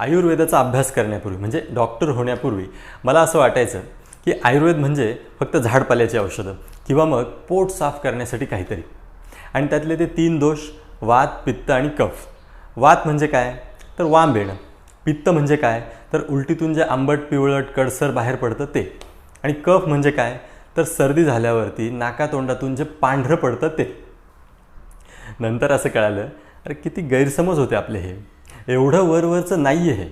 आयुर्वेदाचा अभ्यास करण्यापूर्वी म्हणजे डॉक्टर होण्यापूर्वी मला असं वाटायचं की आयुर्वेद म्हणजे फक्त झाडपाल्याची औषधं किंवा मग पोट साफ करण्यासाठी काहीतरी. आणि त्यातले ते तीन दोष वात पित्त आणि कफ. वात म्हणजे काय? तर वाम येणं पित्त म्हणजे काय? तर उलटीतून जे आंबट पिवळट कडसर बाहेर पडतं ते. आणि कफ म्हणजे काय? तर सर्दी झाल्यावरती नाकातोंडातून जे पांढरं पडतं ते. नंतर असं कळालं अरे किती गैरसमज होते आपले हे. एवढं वरवरचं नाही आहे हे.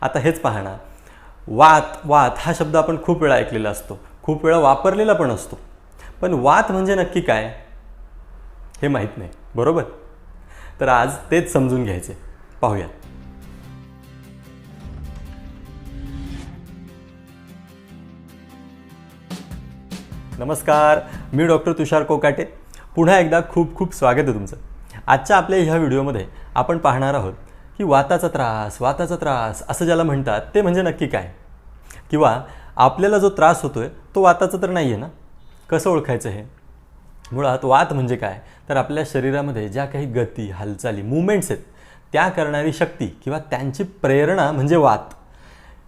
आता हेच पाहणार वात वात हा शब्द आपण खूप वेळा ऐकलेला असतो. खूप वेळा वापरलेला पण असतो. पण वात म्हणजे नक्की काय? हे माहीत नाही. बरोबर? तर आज तेच समजून घ्यायचे. पाहूया. नमस्कार. मी डॉक्टर तुषार कोकाटे. पुन्हा एकदा खूप खूप स्वागत आहे तुमचं. आजच्या आपल्या ह्या व्हिडिओमध्ये आपण पाहणार आहोत की वाताचा त्रास वाताचा त्रास असं ज्याला म्हणतात ते म्हणजे नक्की काय? किंवा आपल्याला जो त्रास होतो आहे तो वाताचा तर नाही आहे ना? कसं ओळखायचं हे? मुळात वात म्हणजे काय? तर आपल्या शरीरामध्ये ज्या काही गती हालचाली मुवमेंट्स आहेत त्या करणारी शक्ती किंवा त्यांची प्रेरणा म्हणजे वात.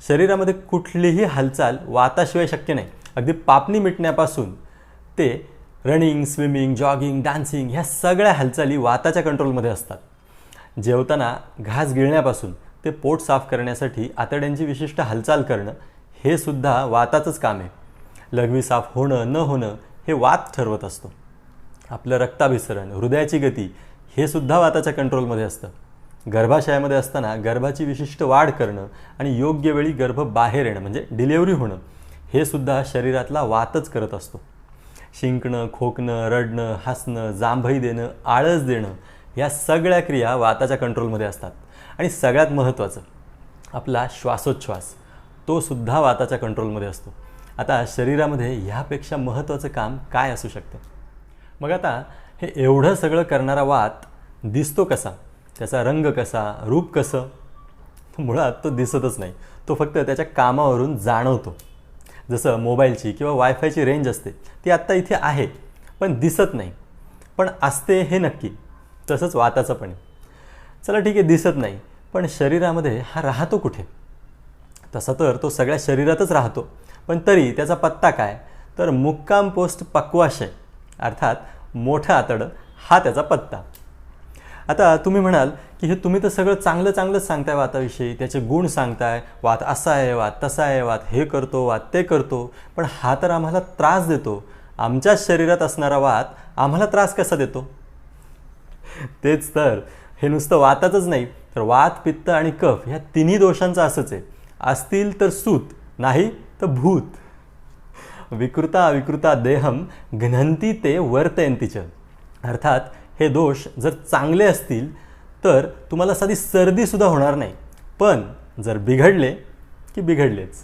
शरीरामध्ये कुठलीही हालचाल वाताशिवाय शक्य नाही. अगदी पापणी मिटण्यापासून ते रनिंग स्विमिंग जॉगिंग डान्सिंग ह्या सगळ्या हालचाली वाताच्या कंट्रोलमध्ये असतात. जेवताना घास गिळण्यापासून ते पोट साफ करण्यासाठी आतड्यांची विशिष्ट हालचाल करणं हे सुद्धा वाताचंच काम आहे. लघवी साफ होणं न होणं हे वात ठरवत असतो. आपलं रक्ताभिसरण हृदयाची गती हे सुद्धा वाताच्या कंट्रोलमध्ये असतं. गर्भाशयामध्ये असताना गर्भाची विशिष्ट वाढ करणं आणि योग्य वेळी गर्भ बाहेर येणं म्हणजे डिलेवरी होणं हे सुद्धा शरीरातला वातच करत असतो. शिंकणं खोकणं रडणं हसणं जांभई देणं आळस देणं या सगळ्या क्रिया वाताच्या कंट्रोलमध्ये असतात. आणि सगळ्यात महत्त्वाचं आपला श्वासोच्छ्वास तो सुद्धा वाताच्या कंट्रोलमध्ये असतो. आता शरीरामध्ये ह्यापेक्षा महत्त्वाचं काम काय असू शकतं? मग आता हे एवढं सगळं करणारा वात दिसतो कसा? त्याचा रंग कसा? रूप कसं? मुळात तो दिसतच नाही. तो फक्त त्याच्या कामावरून जाणवतो. जसं मोबाईलची किंवा वायफायची रेंज असते ती आत्ता इथे आहे पण दिसत नाही. पण असते हे नक्की. तसंच वाताचं पण चला ठीक आहे दिसत नाही. पण शरीरामध्ये हा राहतो कुठे? तसा तर तो सगळ्या शरीरातच राहतो. पण तरी त्याचा पत्ता काय? तर मुक्काम पोस्ट पक्वाशय अर्थात मोठं आतडं हा त्याचा पत्ता. आता तुम्ही म्हणाल की हे तुम्ही तर सगळं चांगलं चांगलंच सांगताय वाताविषयी त्याचे गुण सांगताय वात असा आहे वात तसा आहे वात हे करतो वात ते करतो पण हा तर आम्हाला त्रास देतो. आमच्याच शरीरात असणारा वात आम्हाला त्रास कसा देतो? तेच तर. हे नुसतं वाताचंच नाही तर वात पित्त आणि कफ ह्या तिन्ही दोषांचं असंच आहे. असतील तर सूत नाही तर भूत. विकृता अविकृता देहम घ्नंती ते वर्तयंतीच अर्थात हे दोष जर चांगले असतील तर तुम्हाला साधी सर्दीसुद्धा होणार नाही. पण जर बिघडले की बिघडलेच.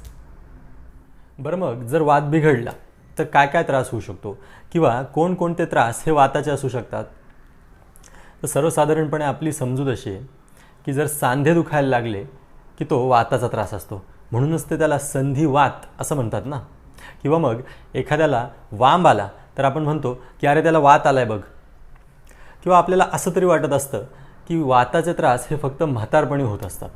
बरं मग जर वात बिघडला तर काय काय त्रास होऊ शकतो? किंवा कोणकोणते त्रास हे वाताचे असू शकतात? तर सर्वसाधारणपणे आपली समजूत अशी आहे की जर सांधे दुखायला लागले की तो वाताचा त्रास असतो. म्हणूनच ते त्याला संधिवात असं म्हणतात ना. किंवा मग एखाद्याला वांब आला तर आपण म्हणतो की अरे त्याला वात आलाय बघ. किंवा आपल्याला असं तरी वाटत असतं की वाताचे त्रास हे फक्त म्हातारपणी होत असतात.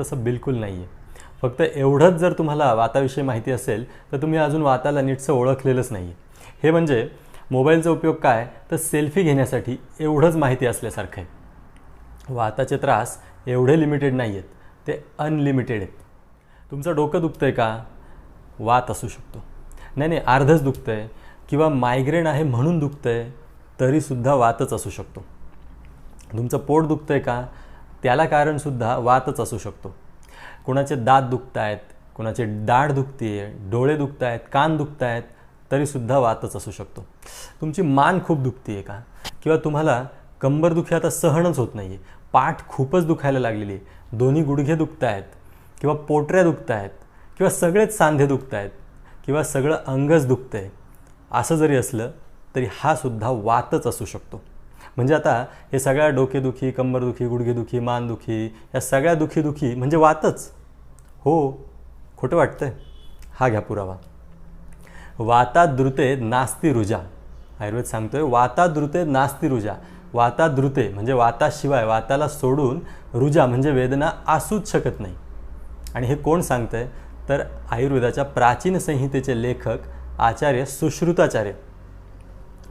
तसं बिलकुल नाही आहे फक्त एवढंच जर तुम्हाला वाताविषयी माहिती असेल तर तुम्ही अजून वाताला नीटसं ओळखलेलंच नाही आहे हे म्हणजे मोबाईलचा उपयोग काय? तर सेल्फी घेण्यासाठी एवढंच माहिती असल्यासारखं आहे. वाताचे त्रास एवढे लिमिटेड नाही आहेत ते अनलिमिटेड आहेत. तुमचं डोकं दुखतं आहे का? वात असू शकतो. नाही नाही अर्धच दुखतं आहे किंवा मायग्रेन आहे म्हणून दुखतं आहे तरीसुद्धा वातच असू शकतो. तुमचं पोट दुखतं आहे का? त्याला कारणसुद्धा वातच असू शकतो. कुणाचे दात दुखत आहेत कुणाचे दाढ दुखते आहे डोळे दुखत आहेत कान दुखत आहेत तरीसुद्धा वातच असू शकतो. तुमची मान खूप दुखते आहे का? किंवा तुम्हाला कंबरदुखी आता सहनच होत नाही आहे पाठ खूपच दुखायला लागलेली आहे दोन्ही गुडघे दुखत आहेत किंवा पोटऱ्या दुखत आहेत किंवा सगळेच सांधे दुखत आहेत किंवा सगळं अंगच दुखतं आहे असं जरी असलं तरी हा सुद्धा वातच असू शकतो. म्हणजे आता हे सगळ्या डोकेदुखी कंबरदुखी गुडघेदुखी मानदुखी या सगळ्या दुखीदुखी म्हणजे वातच. हो खोटं वाटतंय. हा घ्या पुरावा. वाता द्रुते नास्ती रुजा. आयुर्वेद सांगतोय वाता द्रुते नास्ती रुजा. वाता द्रुते म्हणजे वाताशिवाय वाताला सोडून रुजा म्हणजे वेदना असूच शकत नाही. आणि हे कोण सांगतंय? तर आयुर्वेदाच्या प्राचीन संहितेचे लेखक आचार्य सुश्रुताचार्य.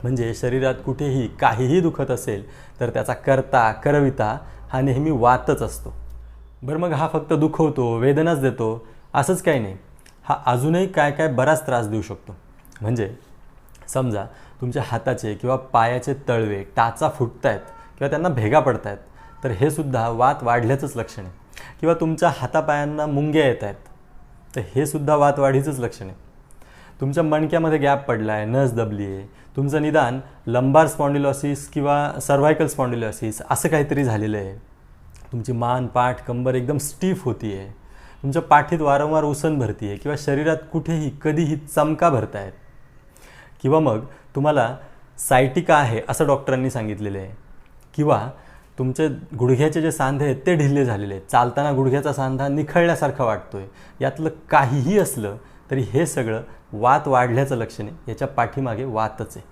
म्हणजे शरीरात कुठेही काहीही दुखत असेल तर त्याचा करता करविता हा नेहमी वातच असतो. बरं मग हा फक्त दुखवतो वेदनाच देतो असंच काही नाही. हा अजूनही काय काय बराच त्रास देऊ शकतो. म्हणजे समजा तुमच्या हाताचे किंवा पायाचे तळवे टाचा फुटत आहेत किंवा त्यांना भेगा पडत आहेत तर हे सुद्धा वात वाढल्याचंच लक्षण आहे. किंवा तुमच्या हातापायांना मुंग्या येत आहेत तर हे सुद्धा वात वाढीचंच लक्षण आहे. तुमच्या मणक्यामध्ये गॅप पडला आहे नस दबली आहे तुमचं निदान लंबार स्पॉन्डिलॉसिस किंवा सर्व्हायकल स्पॉन्डिलॉसिस असं काहीतरी झालेलं आहे. तुमची मान पाठ कंबर एकदम स्टीफ होती आहे तुमच्या पाठीत वारंवार उसण भरती आहे किंवा शरीरात कुठेही कधीही चमका भरतायत. किंवा मग तुम्हाला सायटिका आहे असं डॉक्टरांनी सांगितलेलं आहे. किंवा तुमचे गुडघ्याचे जे सांधे आहेत ते ढिल्ले झालेले आहेत. चालताना गुडघ्याचा सांधा निखळल्यासारखा वाटतो आहे यातलं काहीही असलं तरी हे सगळं वात वाढल्याचं लक्षण आहे याच्या पाठीमागे वातच आहे.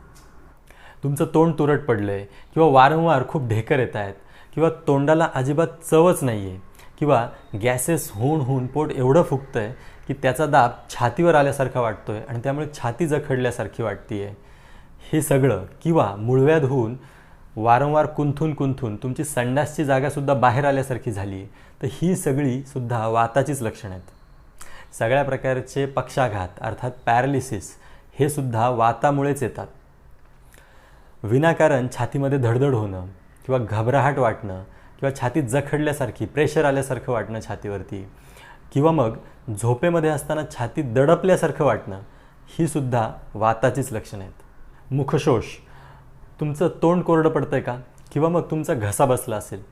तुमचं तोंड तुरट पडलं आहे किंवा वारंवार खूप ढेकर येत आहेत किंवा तोंडाला अजिबात चवच नाही आहे किंवा गॅसेस होऊन होऊन पोट एवढं फुगतं आहे की त्याचा दाब छातीवर आल्यासारखा वाटतो आहे आणि त्यामुळे छाती जखडल्यासारखी वाटते आहे हे सगळं किंवा मुळव्याध होऊन वारंवार कुंथून कुंथून तुमची संडासची जागासुद्धा बाहेर आल्यासारखी झाली आहे तर ही सगळीसुद्धा वाताचीच लक्षणं आहेत. सगळ्या प्रकारचे पक्षाघात अर्थात पॅरालिसिस हे सुद्धा वातामुळेच येतात. विनाकारण छातीमध्ये धडधड होणं किंवा घबराहट वाटणं किंवा छातीत जखडल्यासारखी प्रेशर आल्यासारखं वाटणं छातीवरती किंवा मग झोपेमध्ये असताना छातीत दडपल्यासारखं वाटणं ही सुद्धा वाताचीच लक्षणं आहेत. मुखशोष. तुमचं तोंड कोरडं पडतं आहे का? किंवा मग तुमचा घसा बसला असेल.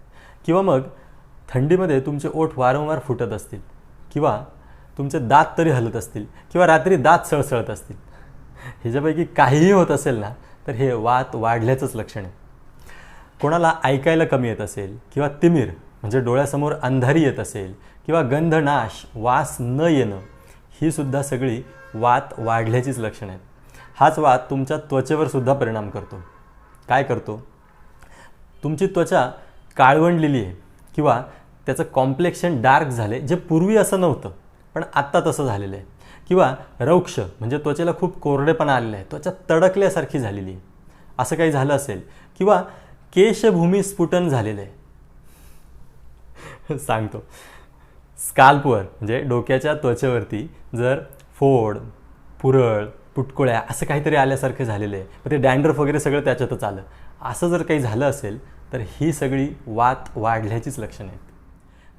किंवा मग थंडीमध्ये तुमचे ओठ वारंवार फुटत असतील. किंवा तुमचे दात तरी हलत असतील. किंवा रात्री दात सळसळत असतील. ह्याच्यापैकी काहीही होत असेल ना तर हे वात वाढल्याचंच लक्षण आहे. कोणाला ऐकायला कमी येत असेल किंवा तिमीर म्हणजे डोळ्यासमोर अंधारी येत असेल किंवा गंधनाश वास न येणं ही सुद्धा सगळी वात वाढल्याचीच लक्षणं आहेत. हाच वात तुमच्या त्वचेवर सुद्धा परिणाम करतो. काय करतो? तुमची त्वचा काळवंडलेली आहे किंवा त्याचं कॉम्प्लेक्शन डार्क झाले जे पूर्वी असं नव्हतं पण आत्ता तसं झालेलं आहे. किंवा रौक्ष म्हणजे त्वचेला खूप कोरडेपणा आलेला आहे त्वचा तडकल्यासारखी झालेली आहे. असं काही झालं असेल. किंवा केशभूमी स्फुटन झालेलं आहे. सांगतो. स्काल्पवर म्हणजे डोक्याच्या त्वचेवरती जर फोड पुरळ पुटकुळ्या असं काहीतरी आल्यासारखं झालेलं आहे. मग ते डँड्रफ वगैरे सगळं त्याच्यातच आलं. असं जर काही झालं असेल तर ही सगळी वात वाढल्याचीच लक्षणं आहेत.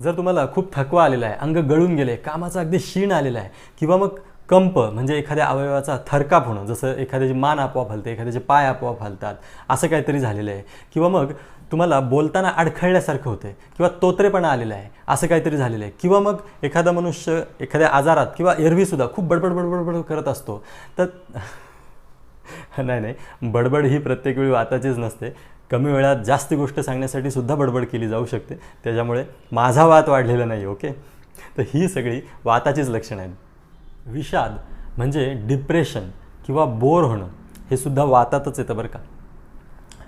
जर तुम्हाला खूप थकवा आलेला आहे अंग गळून गेले कामाचा अगदी क्षीण आलेला आहे किंवा मग कंप म्हणजे एखाद्या अवयवाचा थरकाप होणं जसं एखाद्याची मान आपोआप हलते एखाद्याचे पाय आपोआप हलतात असं काहीतरी झालेलं आहे. किंवा मग तुम्हाला बोलताना अडखळल्यासारखं होतं किंवा तोत्रेपणा आलेला आहे असं काहीतरी झालेलं आहे. किंवा मग एखादा मनुष्य एखाद्या आजारात किंवा एरवीसुद्धा खूप बडबड बडबड बडबड करत असतो तर नाही नाही बडबड ही प्रत्येक वेळी वाताचीच नसते. कमी वेळात जास्त गोष्ट सांगण्यासाठी सुद्धा बडबड केली जाऊ शकते. त्याच्यामुळे माझा वात वाढलेला नाही ओके? तर ही सगळी वाताचीच लक्षणं आहेत. विषाद म्हणजे डिप्रेशन किंवा बोर होणं हे सुद्धा वातातच येतं बरं का.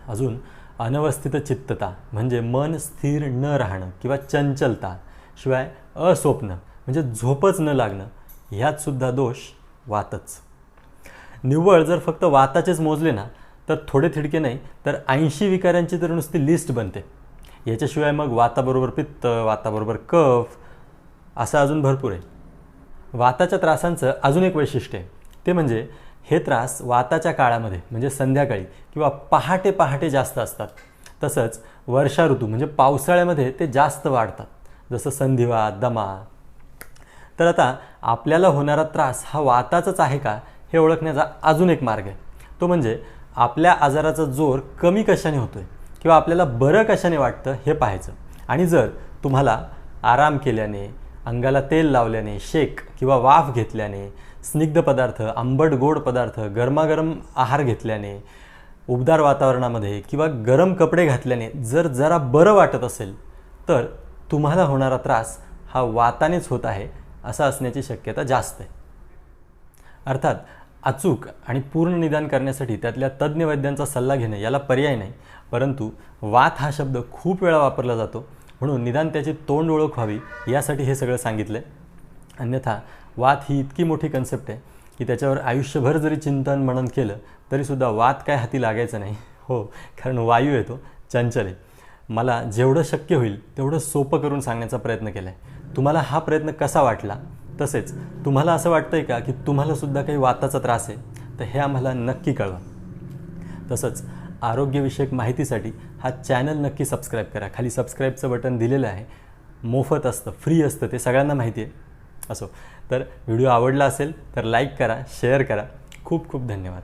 अजून अनवस्थित चित्तता म्हणजे मन स्थिर न राहणं किंवा चंचलता शिवाय अस्वप्न म्हणजे झोपच न लागणं ह्यात सुद्धा दोष वातच. निव्वळ जर फक्त वाताचेच मोजले ना तर थोडे थिडके नाही तर ऐंशी विकारांची तर नुसती लिस्ट बनते. याच्याशिवाय मग वाताबरोबर पित्त वाताबरोबर कफ असं अजून भरपूर आहे. वाताच्या त्रासांचं अजून एक वैशिष्ट्य आहे. ते म्हणजे हे त्रास वाताच्या काळामध्ये म्हणजे संध्याकाळी किंवा पहाटे पहाटे जास्त असतात. तसंच वर्षा ऋतू म्हणजे पावसाळ्यामध्ये ते जास्त वाढतात. जसं संधिवात दमा. तर आता आपल्याला होणारा त्रास हा वाताचाच आहे का हे ओळखण्याचा अजून एक मार्ग आहे. तो म्हणजे आपल्या आजाराचा जोर कमी कशाने होतो आहे किंवा आपल्याला बरं कशाने वाटतं हे पाहायचं. आणि जर तुम्हाला आराम केल्याने अंगाला तेल लावल्याने शेक किंवा वाफ घेतल्याने स्निग्ध पदार्थ आंबट गोड पदार्थ गरमागरम आहार घेतल्याने उबदार वातावरणामध्ये किंवा गरम कपडे घातल्याने जर जरा बरं वाटत असेल तर तुम्हाला होणारा त्रास हा वातानेच होत आहे असा असण्याची शक्यता जास्त आहे. अर्थात अचूक आणि पूर्ण निदान करण्यासाठी त्यातल्या तज्ज्ञ वैद्यांचा सल्ला घेणे याला पर्याय नाही परंतु वात हा शब्द खूप वेळा वापरला जातो म्हणून निदान त्याची तोंड ओळख व्हावी यासाठी हे सगळं सांगितलं आहे अन्यथा वात ही इतकी मोठी कन्सेप्ट आहे की त्याच्यावर आयुष्यभर जरी चिंतन मनन केलं तरीसुद्धा वात काय हाती लागायचं नाही. हो कारण वायू येतो चंचल आहे. मला जेवढं शक्य होईल तेवढं सोपं करून सांगण्याचा प्रयत्न केला आहे तुम्हाला हा प्रयत्न कसा वाटला? तसेच तुम्हाला असं वाटतं आहे का की तुम्हालासुद्धा काही वाताचा त्रास आहे? तर हे आम्हाला नक्की कळवा. तसंच आरोग्यविषयक माहितीसाठी हा चॅनल नक्की सबस्क्राईब करा. खाली सबस्क्राईबचं बटन दिलेलं आहे. मोफत असतं फ्री असतं ते सगळ्यांना माहिती आहे. असो. तर व्हिडिओ आवडला असेल तर लाईक करा शेअर करा. खूप खूप धन्यवाद.